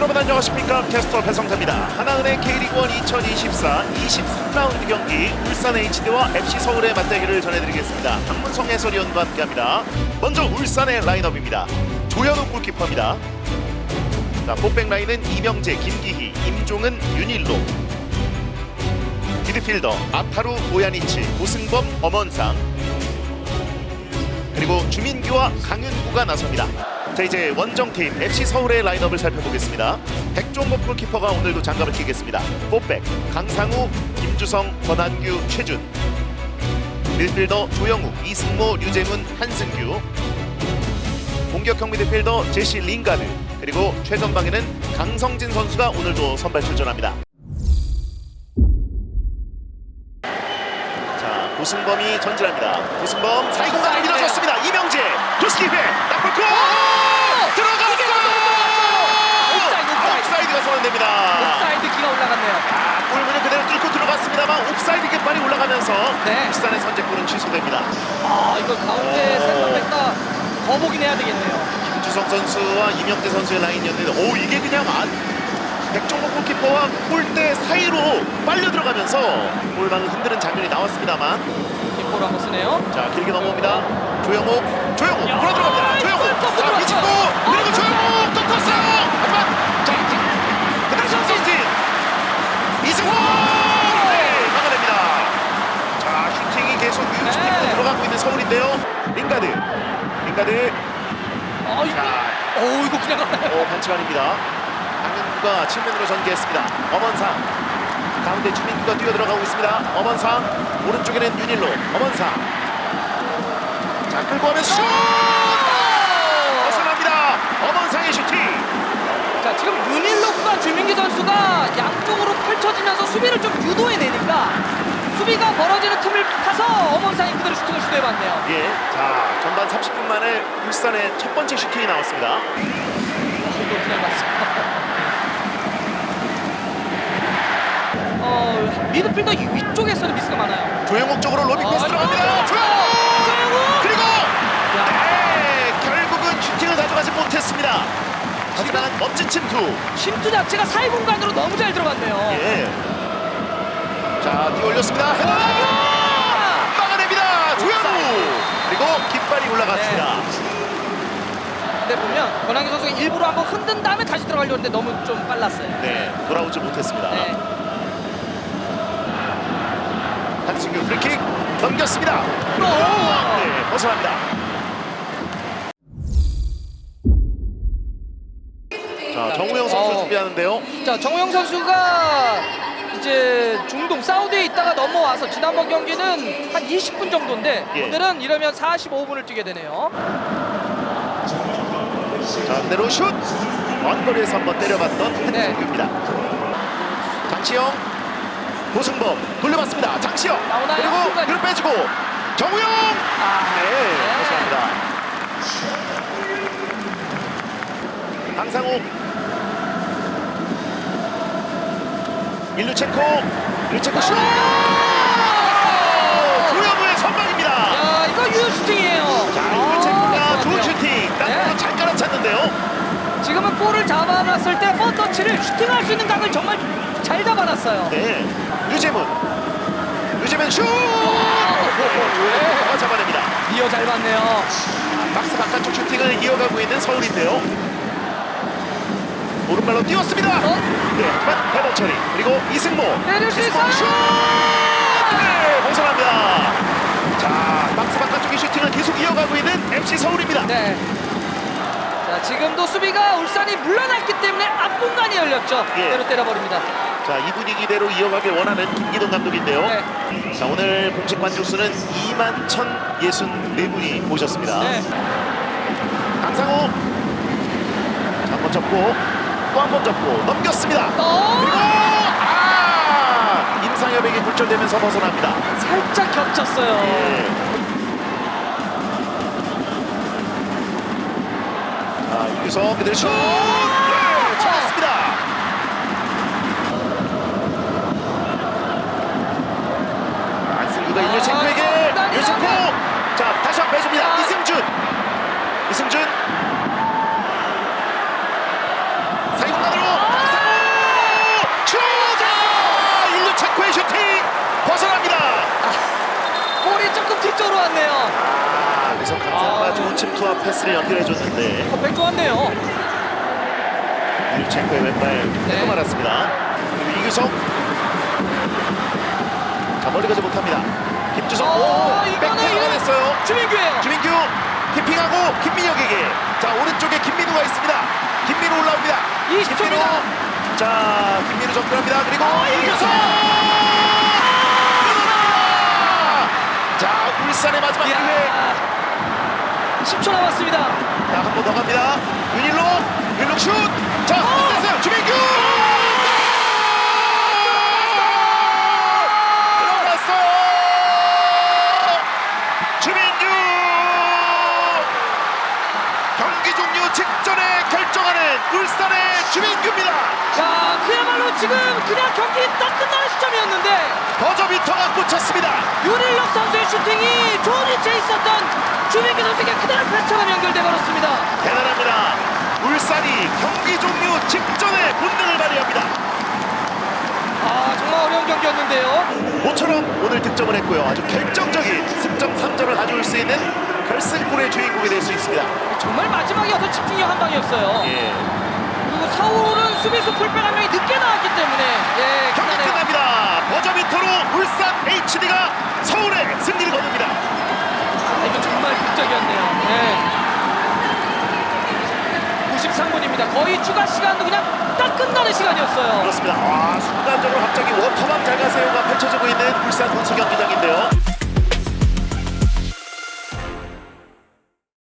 여러분 안녕하십니까? 캐스터 배성태입니다. 하나은행 K리그1 2024 23라운드 경기 울산 HD와 FC 서울의 맞대결을 전해드리겠습니다. 박문성 해설위원과 함께합니다. 먼저 울산의 라인업입니다. 조현우 골키퍼입니다. 자 포백 라인은 이명재, 김기희, 임종은, 윤일로. 미드필더 아타루, 오야니치, 고승범, 엄원상. 그리고 주민규와 강윤구가 나섭니다. 자 이제 원정팀 FC 서울의 라인업을 살펴보겠습니다. 백종범 골키퍼가 오늘도 장갑을 끼겠습니다. 포백 강상우, 김주성, 권한규, 최준 밀필더 조영욱, 이승모, 류재문, 한승규 공격형 미드필더 제시 링가드 그리고 최전방에는 강성진 선수가 오늘도 선발 출전합니다. 자 고승범이 전진합니다. 고승범 사이 공간을 밀어줬습니다. 이명재 도스키페 나폴코 들어갔어요. 옵사이드, 옵사이드. 옵사이드가 선언됩니다. 사이드 기가 올라갔네요. 아, 골문을 그대로 뚫고 들어갔습니다만 옵사이드 깃발이 올라가면서 네. 울산의 선제골은 취소됩니다. 아 이거 가운데 오. 센터백과 거보긴 해야 되겠네요. 김주성 선수와 이명재 선수의 라인이었는데 오 이게 그냥 안 백종목 골키퍼와 골대 사이로 빨려 들어가면서 골망을 흔드는 장면이 나왔습니다만. 뒷볼 한번 쓰네요. 자 길게 넘어옵니다. 조영욱 조영욱 야, 불어 들어갑니다. 조영욱 골자 들어갔어요. 미친고 그리고 조영욱 또 컸어요. 하지만 자 그대로 정성진 이승호! 네 막아냅니다. 자 슈팅이 계속 유슈팅으로 네. 들어가고 있는 서울인데요. 링가드. 링가드. 어 이거. 자. 오 이거 그냥 가나요? 오 반칙 아닙니다 강민구가 측면으로 전개했습니다. 엄원상. 가운데 주민구가 뛰어들어가고 있습니다. 엄원상. 오른쪽에는 윤일로. 엄원상. 자 끌고 가면 슛! 벗어납니다. 엄원상의 슈팅. 자 지금 윤일록과 주민기 선수가 양쪽으로 펼쳐지면서 수비를 좀 유도해내니까 수비가 벌어지는 틈을 타서 엄원상이 그대로 슈팅을 시도해봤네요. 예, 자 전반 30분 만에 울산의 첫 번째 슈팅이 나왔습니다. 이거 그냥 맞습니다. 어 미드필더 이 위쪽에서는 미스가 많아요. 조영욱 쪽으로 로빙 패스 아, 들어갑니다 조영욱 조영욱! 그리고 야, 네 결국은 슈팅을 가져가지 못했습니다 하지만 멋진 침투 심투 자체가 사이 공간으로 너무 잘 들어갔네요. 예. 자, 뛰어 올렸습니다. 헤더 아! 막아냅니다. 조현우. 그리고 깃발이 올라갔습니다. 근데 보면 권한기 선수가 일부러 한번 흔든 다음에 다시 들어가려고 했는데 너무 좀 빨랐어요. 네, 돌아오지 못했습니다. 네. 한승규 프리킥 넘겼습니다. 오! 네, 벗어납니다. 자, 정우영 선수 어. 준비하는데요. 자 정우영 선수가 이제 중동 사우디에 있다가 넘어와서 지난번 경기는 한 20분 정도인데 예. 오늘은 이러면 45분을 뛰게 되네요. 자, 그대로 슛. 원거리에서 한번 때려봤던 네. 한승규입니다. 장시영, 고승범 돌려봤습니다. 장시영. 나오나요? 그리고. 그를 빼주고 정우영. 아, 네, 감사합니다. 강상우 일루체코 일루체코 슛! 조영우의 선방입니다. 야 이거 유효 슈팅이에요. 자, 아, 일루체코가 좋은 좋았네요. 슈팅 땅으로 네. 잘 깔아찼는데요. 지금은 볼을 잡아놨을 때 퍼터치를 슈팅할 수 있는 각을 정말 잘 잡아놨어요. 네, 유재문 유재문 슛! 네, 잡아냅니다. 이어 잘 봤네요. 박스 바깥쪽 슈팅을 이어가고 있는 서울인데요. 오른발로 뛰었습니다. 어? 네, 하지만 처리. 그리고 이승모. 때릴 수 이승모 있어요. 슛! 네, 벗어납니다. 자, 박스 바깥쪽의 슈팅을 계속 이어가고 있는 MC 서울입니다. 네. 자 지금도 수비가 울산이 물러났기 때문에 앞 공간이 열렸죠. 예. 그대로 때려버립니다. 자, 이 분위기대로 이어가길 원하는 김기동 감독인데요. 네. 자, 오늘 공식 관중 수는 2만 1,064분이 오셨습니다. 네. 강상우. 자, 한번 접고 또 한 번 접고 넘겼습니다. 어! 그리고 아 임상엽에게 굴절되면서 벗어납니다. 살짝 겹쳤어요. 예. 여기서 그대로 슛! 예, 잡았습니다. 안승규가 일류체코에게 아, 일류체코 자 다시 한번 빼줍니다. 아. 이승준 이승준 사이공간으로 뒤쪽으로 왔네요. 아, 여기서 강상우가 아. 좋은 침투와 패스를 연결해줬는데 어, 백 좋았네요. 유첸코의 왼발 네. 네. 말았습니다. 그리고 이규성 자 멀리 가지 못합니다. 김주성 어, 오, 이거- 됐어요. 주민규예요. 주민규 키핑하고 김민혁에게 자 오른쪽에 김민우가 있습니다. 김민우 올라옵니다. 20초 김민우 입니다. 자 김민우 접근합니다. 그리고 어, 이규성 자 울산의 마지막 기회. 10초 남았습니다. 자 한 번 더 갑니다. 윤일로 윤일로 슛. 자 됐어요. 주민규 들어갔어요. 주민규 경기 종료 직전에 결정하는 울산의 주민규입니다. 야, 그야말로 지금 그냥 경기 딱 버저비터가 꽂혔습니다. 윤일력 선수의 슈팅이 좋은 위치에 있었던 주민규 선수에게 그대로 패처럼 연결돼 버렸습니다. 대단합니다. 울산이 경기 종료 직전에 본능을 발휘합니다. 아, 정말 어려운 경기였는데요. 모처럼 오늘 득점을 했고요. 아주 결정적인 승점 3점을 가져올 수 있는 결승골의 주인공이 될 수 있습니다. 정말 마지막에 어떤 집중력 한 방이었어요. 예. 그리고 서울은 수비수 풀백 한 명이 늦게 나왔기 때문에 예, 경기. 끝납니다. 버저비터로 울산 HD가 서울의 승리를 거둡니다. 아, 이거 정말 극적이었네요. 네. 93분입니다. 거의 추가 시간도 그냥 딱 끝나는 시간이었어요. 그렇습니다. 아, 순간적으로 갑자기 워터밤 잘 가세요가 펼쳐지고 있는 울산 선수 경기장인데요.